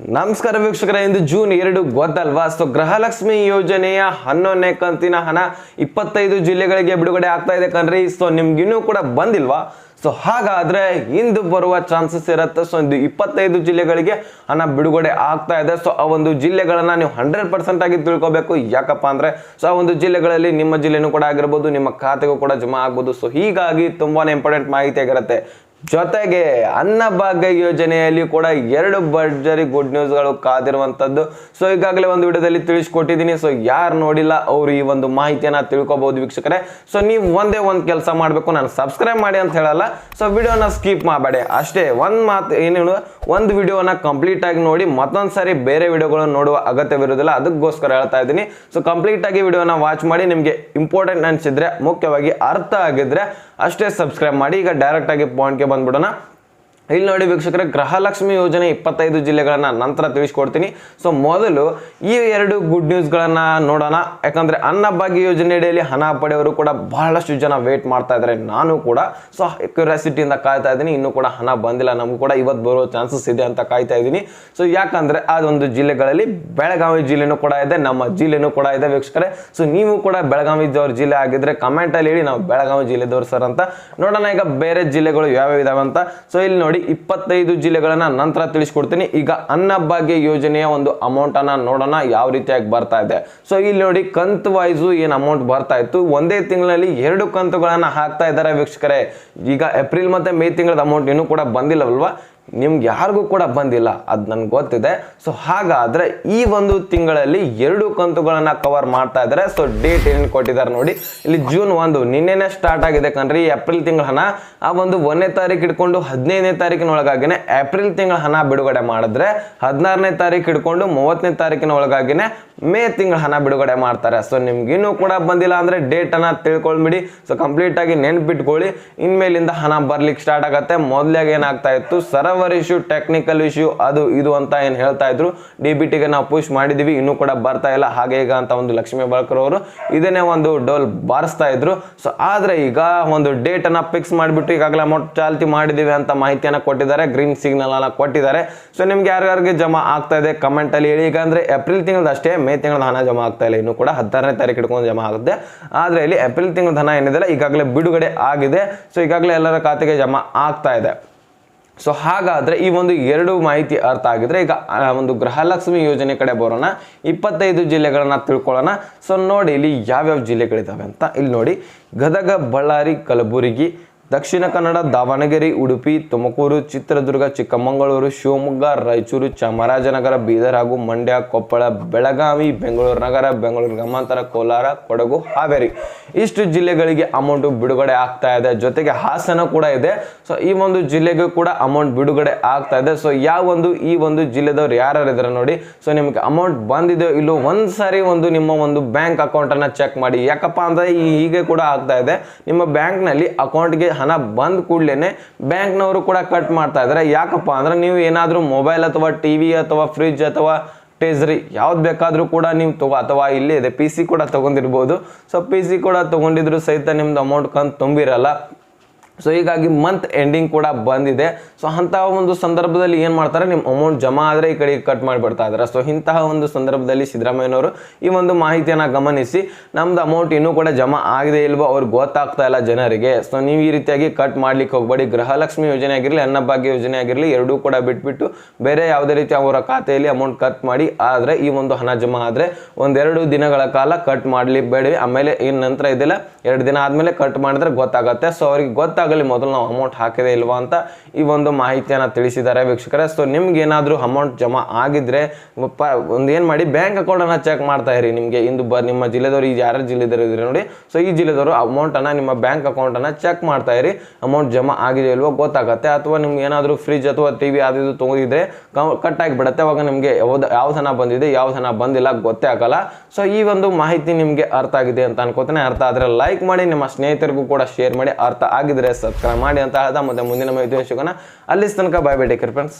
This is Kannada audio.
ನಮಸ್ಕಾರ ವೀಕ್ಷಕರ, ಇಂದು ಜೂನ್ ಎರಡು ಗೊತ್ತಲ್ವಾ? ಸೊ ಗೃಹಲಕ್ಷ್ಮಿ ಯೋಜನೆಯ ಹನ್ನೊಂದನೇ ಕಂತಿನ ಹಣ ಇಪ್ಪತ್ತೈದು ಜಿಲ್ಲೆಗಳಿಗೆ ಬಿಡುಗಡೆ ಆಗ್ತಾ ಇದೆ ಕಣ್ರಿ. ಸೊ ನಿಮ್ಗಿನ್ನೂ ಕೂಡ ಬಂದಿಲ್ವಾ? ಸೊ ಹಾಗಾದ್ರೆ ಇಂದು ಬರುವ ಚಾನ್ಸಸ್ ಇರುತ್ತೆ. ಸೊ ಇದು ಇಪ್ಪತ್ತೈದು ಜಿಲ್ಲೆಗಳಿಗೆ ಹಣ ಬಿಡುಗಡೆ ಆಗ್ತಾ ಇದೆ. ಸೊ ಆ ಒಂದು ಜಿಲ್ಲೆಗಳನ್ನ ನೀವು ಹಂಡ್ರೆಡ್ ಪರ್ಸೆಂಟ್ ಆಗಿ ತಿಳ್ಕೊಬೇಕು. ಯಾಕಪ್ಪ ಅಂದ್ರೆ, ಸೊ ಆ ಒಂದು ಜಿಲ್ಲೆಗಳಲ್ಲಿ ನಿಮ್ಮ ಜಿಲ್ಲೆನೂ ಕೂಡ ಆಗಿರ್ಬೋದು, ನಿಮ್ಮ ಖಾತೆಗೂ ಕೂಡ ಜಮಾ ಆಗ್ಬೋದು. ಸೊ ಹೀಗಾಗಿ ತುಂಬಾನೇ ಇಂಪಾರ್ಟೆಂಟ್ ಮಾಹಿತಿ ಆಗಿರುತ್ತೆ. ಜೊತೆಗೆ ಅನ್ನಭಾಗ್ಯ ಯೋಜನೆಯಲ್ಲಿ ಕೂಡ ಎರಡು ಭರ್ಜರಿ ಗುಡ್ ನ್ಯೂಸ್ಗಳು ಕಾದಿರುವಂಥದ್ದು ಸೊ ಈಗಾಗಲೇ ಒಂದು ವಿಡಿಯೋದಲ್ಲಿ ತಿಳಿಸ್ಕೊಟ್ಟಿದ್ದೀನಿ. ಸೊ ಯಾರು ನೋಡಿಲ್ಲ ಅವರು ಈ ಒಂದು ಮಾಹಿತಿಯನ್ನ ತಿಳ್ಕೊಬಹುದು ವೀಕ್ಷಕರೇ. ಸೊ ನೀವು ಒಂದೇ ಒಂದು ಕೆಲಸ ಮಾಡಬೇಕು. ನಾನು ಸಬ್ಸ್ಕ್ರೈಬ್ ಮಾಡಿ ಅಂತ ಹೇಳಲ್ಲ. ಸೊ ವಿಡಿಯೋನ ಸ್ಕಿಪ್ ಮಾಡಬೇಡಿ. ಅಷ್ಟೇ, ಒಂದು ಮಾತು ಏನು ಒಂದು ವಿಡಿಯೋನ ಕಂಪ್ಲೀಟ್ ಆಗಿ ನೋಡಿ ಮತ್ತೊಂದು ಸಾರಿ ಬೇರೆ ವಿಡಿಯೋಗಳನ್ನು ನೋಡುವ ಅಗತ್ಯವಿರೋದಿಲ್ಲ ಅದಕ್ಕೋಸ್ಕರ ಹೇಳ್ತಾ ಇದ್ದೀನಿ. ಸೊ ಕಂಪ್ಲೀಟ್ ಆಗಿ ವಿಡಿಯೋನ ವಾಚ್ ಮಾಡಿ. ನಿಮಗೆ ಇಂಪಾರ್ಟೆಂಟ್ ಅನಿಸಿದ್ರೆ, ಮುಖ್ಯವಾಗಿ ಅರ್ಥ ಆಗಿದ್ರೆ ಅಷ್ಟೇ ಸಬ್ಸ್ಕ್ರೈಬ್ ಮಾಡಿ ಈಗ ಡೈರೆಕ್ಟ್ ಆಗಿ ಪಾಯಿಂಟ್ಗೆ ಬಂದ್ಬಿಡೋಣ. ಇಲ್ಲಿ ನೋಡಿ ವೀಕ್ಷಕರ, ಗೃಹಲಕ್ಷ್ಮಿ ಯೋಜನೆ ಇಪ್ಪತ್ತೈದು ಜಿಲ್ಲೆಗಳನ್ನ ನಂತರ ತಿಳಿಸ್ಕೊಡ್ತೀನಿ. ಸೊ ಮೊದಲು ಈ ಎರಡು ಗುಡ್ ನ್ಯೂಸ್ಗಳನ್ನ ನೋಡೋಣ. ಯಾಕಂದ್ರೆ ಅನ್ನಭಾಗ್ಯ ಯೋಜನೆಯಡಿಯಲ್ಲಿ ಹಣ ಪಡೆಯವರು ಕೂಡ ಬಹಳಷ್ಟು ಜನ ವೇಟ್ ಮಾಡ್ತಾ ಇದ್ದಾರೆ. ನಾನು ಕೂಡ ಸೊ ಕ್ಯೂರಿಯಾಸಿಟಿಯಿಂದ ಕಾಯ್ತಾ ಇದ್ದೀನಿ. ಇನ್ನೂ ಕೂಡ ಹಣ ಬಂದಿಲ್ಲ. ನಮಗೂ ಕೂಡ ಇವತ್ತು ಬರೋ ಚಾನ್ಸಸ್ ಇದೆ ಅಂತ ಕಾಯ್ತಾ ಇದ್ದೀನಿ. ಸೊ ಯಾಕಂದ್ರೆ ಒಂದು ಜಿಲ್ಲೆಗಳಲ್ಲಿ ಬೆಳಗಾವಿ ಜಿಲ್ಲೆನೂ ಕೂಡ ಇದೆ, ನಮ್ಮ ಜಿಲ್ಲೆನೂ ಕೂಡ ಇದೆ ವೀಕ್ಷಕರೇ. ಸೊ ನೀವು ಕೂಡ ಬೆಳಗಾವಿ ಜಿಲ್ಲೆ ಆಗಿದ್ರೆ ಕಮೆಂಟ್ ಅಲ್ಲಿ ಹೇಳಿ. ನಾವು ಬೆಳಗಾವಿ ಜಿಲ್ಲೆದವ್ರು ಸರ್ ಅಂತ. ನೋಡೋಣ, ಈಗ ಬೇರೆ ಜಿಲ್ಲೆಗಳು ಯಾವ್ಯಾವ ಇದಾವೆ ಅಂತ. ಸೊ ಇಲ್ಲಿ ನೋಡಿ ಇಪ್ಪತ್ತೈದು ಜಿಲ್ಲೆಗಳನ್ನ ನಂತರ ತಿಳಿಸ್ಕೊಡ್ತೀನಿ. ಈಗ ಅನ್ನಭಾಗ್ಯ ಯೋಜನೆಯ ಒಂದು ಅಮೌಂಟ್ ಅನ್ನ ನೋಡೋಣ, ಯಾವ ರೀತಿಯಾಗಿ ಬರ್ತಾ ಇದೆ. ಸೊ ಇಲ್ಲಿ ನೋಡಿ ಕಂತ್ ವೈಸು ಏನ್ ಅಮೌಂಟ್ ಬರ್ತಾ ಇತ್ತು. ಒಂದೇ ತಿಂಗಳಲ್ಲಿ ಎರಡು ಕಂತುಗಳನ್ನ ಹಾಕ್ತಾ ಇದ್ದಾರೆ ವೀಕ್ಷಕರೇ. ಈಗ ಏಪ್ರಿಲ್ ಮತ್ತೆ ಮೇ ತಿಂಗಳದ ಅಮೌಂಟ್ ಇನ್ನೂ ಕೂಡ ಬಂದಿಲ್ಲವಲ್ವಾ? ನಿಮ್ಗೆ ಯಾರಿಗೂ ಕೂಡ ಬಂದಿಲ್ಲ, ಅದು ನನ್ಗೆ ಗೊತ್ತಿದೆ. ಸೊ ಹಾಗಾದ್ರೆ ಈ ಒಂದು ತಿಂಗಳಲ್ಲಿ ಎರಡು ಕಂತುಗಳನ್ನ ಕವರ್ ಮಾಡ್ತಾ ಇದ್ದಾರೆ. ಸೊ ಡೇಟ್ ಏನು ಕೊಟ್ಟಿದ್ದಾರೆ ನೋಡಿ. ಇಲ್ಲಿ ಜೂನ್ ಒಂದು, ನಿನ್ನೆನೆ ಸ್ಟಾರ್ಟ್ ಆಗಿದೆ ಕಣ್ರಿ ಏಪ್ರಿಲ್ ತಿಂಗಳ ಹಣ. ಆ ಒಂದು ಒಂದನೇ ತಾರೀಕು ಹಿಡ್ಕೊಂಡು ಹದಿನೈದನೇ ತಾರೀಕಿನ ಒಳಗಾಗಿನೇ ಏಪ್ರಿಲ್ ತಿಂಗಳ ಹಣ ಬಿಡುಗಡೆ ಮಾಡಿದ್ರೆ ಹದಿನಾರನೇ ತಾರೀಕು ಹಿಡ್ಕೊಂಡು ಮೂವತ್ತನೇ ತಾರೀಕಿನ ಒಳಗಾಗಿನೇ ಮೇ ತಿಂಗಳ ಹಣ ಬಿಡುಗಡೆ ಮಾಡ್ತಾರೆ. ಸೊ ನಿಮ್ಗೆ ಇನ್ನೂ ಕೂಡ ಬಂದಿಲ್ಲ ಅಂದ್ರೆ ಡೇಟ್ ಅನ್ನ ತಿಳ್ಕೊಳ್ಬಿಡಿ. ಸೊ ಕಂಪ್ಲೀಟ್ ಆಗಿ ನೆನ್ಪಿಟ್ಕೊಳ್ಳಿ. ಇನ್ಮೇಲಿಂದ ಹಣ ಬರ್ಲಿಕ್ಕೆ ಸ್ಟಾರ್ಟ್ ಆಗತ್ತೆ. ಮೊದ್ಲಾಗ ಏನಾಗ್ತಾ ಇತ್ತು? ಸರ್ವರ್ ಇಶ್ಯೂ ಟೆಕ್ನಿಕಲ್ ಇಶ್ಯೂ ಅದು, ಇದು ಅಂತ ಏನು ಹೇಳ್ತಾ ಇದ್ರು. ಡಿ ಬಿ ಟಿಗೆ ನಾವು ಪುಷ್ ಮಾಡಿದೀವಿ, ಇನ್ನೂ ಕೂಡ ಬರ್ತಾ ಇಲ್ಲ. ಹಾಗೆ ಈಗ ಅಂತ ಒಂದು ಲಕ್ಷ್ಮೀ ಬಾಳ್ಕರ್ ಅವರು ಇದನ್ನೇ ಒಂದು ಡೋಲ್ ಬಾರಿಸ್ತಾ ಇದ್ರು. ಸೊ ಆದರೆ ಈಗ ಒಂದು ಡೇಟ್ ಅನ್ನ ಫಿಕ್ಸ್ ಮಾಡಿಬಿಟ್ಟು ಈಗಾಗಲೇ ಅಮೌಂಟ್ ಚಾಲ್ತಿ ಮಾಡಿದೀವಿ ಅಂತ ಮಾಹಿತಿಯನ್ನು ಕೊಟ್ಟಿದ್ದಾರೆ. ಗ್ರೀನ್ ಸಿಗ್ನಲ್ ಅನ್ನ ಕೊಟ್ಟಿದ್ದಾರೆ. ಸೊ ನಿಮ್ಗೆ ಯಾರ್ಯಾರಿಗೆ ಜಮಾ ಆಗ್ತಾ ಇದೆ ಕಮೆಂಟ್ ಅಲ್ಲಿ ಹೇಳಿ. ಈಗ ಅಂದರೆ ಏಪ್ರಿಲ್ ತಿಂಗಳದ ಅಷ್ಟೇ ಮೇ ತಿಂಗಳ ಹಣ ಜಮಾ ಆಗ್ತಾ ಇಲ್ಲ. ಇನ್ನು ಕೂಡ ಹತ್ತಾರನೇ ತಾರೀಕು ಹಿಡ್ಕೊಂಡು ಜಮಾ ಆಗುತ್ತೆ. ಆದರೆ ಇಲ್ಲಿ ಏಪ್ರಿಲ್ ತಿಂಗಳ ಹಣ ಏನಿದೆ ಈಗಾಗಲೇ ಬಿಡುಗಡೆ ಆಗಿದೆ. ಸೊ ಈಗಾಗಲೇ ಎಲ್ಲರ ಖಾತೆಗೆ ಜಮಾ ಆಗ್ತಾ ಇದೆ. ಸೊ ಹಾಗಾದರೆ ಈ ಒಂದು ಎರಡು ಮಾಹಿತಿ ಅರ್ಥ ಆಗಿದ್ರೆ ಈಗ ಒಂದು ಗೃಹಲಕ್ಷ್ಮಿ ಯೋಜನೆ ಕಡೆ ಬರೋಣ. ಇಪ್ಪತ್ತೈದು ಜಿಲ್ಲೆಗಳನ್ನು ತಿಳ್ಕೊಳ್ಳೋಣ. ಸೊ ನೋಡಿ ಇಲ್ಲಿ ಯಾವ್ಯಾವ ಜಿಲ್ಲೆಗಳಿದ್ದಾವೆ ಅಂತ. ಇಲ್ಲಿ ನೋಡಿ ಗದಗ, ಬಳ್ಳಾರಿ, ಕಲಬುರಗಿ ದಕ್ಷಿಣ ಕನ್ನಡ, ದಾವಣಗೆರೆ, ಉಡುಪಿ, ತುಮಕೂರು, ಚಿತ್ರದುರ್ಗ, ಚಿಕ್ಕಮಗಳೂರು, ಶಿವಮೊಗ್ಗ, ರಾಯಚೂರು, ಚಾಮರಾಜನಗರ, ಬೀದರ್ ಹಾಗೂ ಮಂಡ್ಯ, ಕೊಪ್ಪಳ, ಬೆಳಗಾವಿ, ಬೆಂಗಳೂರು ನಗರ, ಬೆಂಗಳೂರು ಗ್ರಾಮಾಂತರ, ಕೋಲಾರ, ಕೊಡಗು, ಹಾವೇರಿ. ಇಷ್ಟು ಜಿಲ್ಲೆಗಳಿಗೆ ಅಮೌಂಟ್ ಬಿಡುಗಡೆ ಆಗ್ತಾ ಇದೆ. ಜೊತೆಗೆ ಹಾಸನ ಕೂಡ ಇದೆ. ಸೊ ಈ ಒಂದು ಜಿಲ್ಲೆಗೂ ಕೂಡ ಅಮೌಂಟ್ ಬಿಡುಗಡೆ ಆಗ್ತಾ ಇದೆ. ಸೊ ಯಾವ ಒಂದು, ಈ ಒಂದು ಜಿಲ್ಲೆದವ್ರು ಯಾರು ಇದ್ದಾರೆ ನೋಡಿ. ಸೊ ನಿಮಗೆ ಅಮೌಂಟ್ ಬಂದಿದೆಯೋ ಇಲ್ಲೋ ಒಂದ್ಸಾರಿ ಒಂದು ನಿಮ್ಮ ಒಂದು ಬ್ಯಾಂಕ್ ಅಕೌಂಟ್ ಅನ್ನ ಚೆಕ್ ಮಾಡಿ. ಯಾಕಪ್ಪ ಅಂದ್ರೆ ಹೀಗೆ ಕೂಡ ಆಗ್ತಾ ಇದೆ. ನಿಮ್ಮ ಬ್ಯಾಂಕ್ನಲ್ಲಿ ಅಕೌಂಟ್ಗೆ ಹಣ ಬಂದ ಕೂಡಲೇ ಬ್ಯಾಂಕ್ನವರು ಕೂಡ ಕಟ್ ಮಾಡ್ತಾ ಇದ್ದಾರೆ ಯಾಕಪ್ಪ ಅಂದರೆ ನೀವು ಏನಾದರೂ ಮೊಬೈಲ್ ಅಥವಾ ಟಿವಿ ಅಥವಾ ಫ್ರಿಜ್ ಅಥವಾ ಟೇಜ್ರಿ ಯಾವ್ದು ಬೇಕಾದರೂ ಕೂಡ ನೀವು ತಗೋ ಅಥವಾ ಇಲ್ಲಿ ಇದೆ ಪಿ ಸಿ ಕೂಡ ತೊಗೊಂಡಿರ್ಬೋದು. ಸೊ ಪಿ ಸಿ ಕೂಡ ತೊಗೊಂಡಿದ್ರು ಸಹಿತ ನಿಮ್ದು ಅಮೌಂಟ್ ಕಂತು ತುಂಬಿರಲ್ಲ. ಸೊ ಹೀಗಾಗಿ ಮಂತ್ ಎಂಡಿಂಗ್ ಕೂಡ ಬಂದಿದೆ. ಸೊ ಅಂತಹ ಒಂದು ಸಂದರ್ಭದಲ್ಲಿ ಏನು ಮಾಡ್ತಾರೆ? ನಿಮ್ಮ ಅಮೌಂಟ್ ಜಮಾ ಆದರೆ ಈ ಕಡೆ ಕಟ್ ಮಾಡಿಬಿಡ್ತಾ ಇದ್ದಾರೆ ಸೊ ಇಂತಹ ಒಂದು ಸಂದರ್ಭದಲ್ಲಿ ಸಿದ್ದರಾಮಯ್ಯನವರು ಈ ಒಂದು ಮಾಹಿತಿಯನ್ನು ಗಮನಿಸಿ, ನಮ್ದು ಅಮೌಂಟ್ ಇನ್ನೂ ಕೂಡ ಜಮಾ ಆಗಿದೆ ಇಲ್ವೋ ಅವ್ರಿಗೆ ಗೊತ್ತಾಗ್ತಾ ಇಲ್ಲ ಜನರಿಗೆ. ಸೊ ನೀವು ಈ ರೀತಿಯಾಗಿ ಕಟ್ ಮಾಡ್ಲಿಕ್ಕೆ ಹೋಗಬೇಡಿ. ಗೃಹಲಕ್ಷ್ಮಿ ಯೋಜನೆ ಆಗಿರಲಿ, ಅನ್ನಭಾಗ್ಯ ಯೋಜನೆ ಆಗಿರಲಿ, ಎರಡೂ ಕೂಡ ಬಿಟ್ಬಿಟ್ಟು ಬೇರೆ ಯಾವುದೇ ರೀತಿ ಅವರ ಖಾತೆಯಲ್ಲಿ ಅಮೌಂಟ್ ಕಟ್ ಮಾಡಿ ಆದರೆ ಈ ಒಂದು ಹಣ ಜಮಾ ಆದರೆ ಒಂದೆರಡು ದಿನಗಳ ಕಾಲ ಕಟ್ ಮಾಡಲಿ ಬೇಡಿ ಆಮೇಲೆ ಇನ್ನು ನಂತರ ಇದೆಲ್ಲ, ಎರಡು ದಿನ ಆದಮೇಲೆ ಕಟ್ ಮಾಡಿದ್ರೆ ಗೊತ್ತಾಗುತ್ತೆ. ಸೊ ಅವ್ರಿಗೆ ಗೊತ್ತಾಗಲಿ ಮೊದಲು ನಾವು ಅಮೌಂಟ್ ಹಾಕಿದೆ ಇಲ್ವಾ ಅಂತ ಈ ಒಂದು ಮಾಹಿತಿಯನ್ನು ತಿಳಿಸಿದ್ದಾರೆ ವೀಕ್ಷಕರೇ. ಸೊ ನಿಮ್ಗೆ ಏನಾದರೂ ಅಮೌಂಟ್ ಜಮಾ ಆಗಿದ್ರೆ ಪ, ಒಂದು ಏನು ಮಾಡಿ ಬ್ಯಾಂಕ್ ಅಕೌಂಟನ್ನು ಚೆಕ್ ಮಾಡ್ತಾ ಇರಿ ನಿಮಗೆ. ಇಂದು ಬ, ನಿಮ್ಮ ಜಿಲ್ಲೆದವರು ಈಗ ಯಾರ ಜಿಲ್ಲೆದವರು ಇದ್ರೆ ನೋಡಿ. ಸೊ ಈ ಜಿಲ್ಲೆದವರು ಅಮೌಂಟನ್ನು ನಿಮ್ಮ ಬ್ಯಾಂಕ್ ಅಕೌಂಟನ್ನು ಚೆಕ್ ಮಾಡ್ತಾ ಇರಿ. ಅಮೌಂಟ್ ಜಮಾ ಆಗಿದೆ ಇಲ್ವೋ ಗೊತ್ತಾಗುತ್ತೆ. ಅಥವಾ ನಿಮ್ಗೆ ಏನಾದರೂ ಫ್ರಿಜ್ ಅಥವಾ ಟಿ ವಿ ಅದು ತೊಗೊಂಡಿದ್ರೆ ಕಟ್ ಆಗಿಬಿಡುತ್ತೆ. ಅವಾಗ ನಿಮಗೆ ಯಾವ್ದು, ಯಾವ ಬಂದಿದೆ, ಯಾವ ಹಣ ಬಂದಿಲ್ಲ ಗೊತ್ತೇ ಆಗಲ್ಲ. ಸೊ ಈ ಒಂದು ಮಾಹಿತಿ ನಿಮಗೆ ಅರ್ಥ ಆಗಿದೆ ಅಂತ ಅನ್ಕೋತಾನೆ. ಅರ್ಥ ಆದರೆ ಲೈಕ್ ಮಾಡಿ, ನಿಮ್ಮ ಸ್ನೇಹಿತರಿಗೂ ಕೂಡ ಶೇರ್ ಮಾಡಿ. ಅರ್ಥ ಆಗಿದ್ರೆ ಸಬ್ಸ್ಕ್ರೈಬ್ ಮಾಡಿ ಅಂತ ಹೇಳ್ದ. ಮತ್ತೆ ಮುಂದಿನ ಮಾಹಿತಿ ಸಿಗೋಣ. ಅಲ್ಲಿ ತನಕ ಬಾಯ್ ಬೇಡಿ ಫ್ರೆಂಡ್ಸ್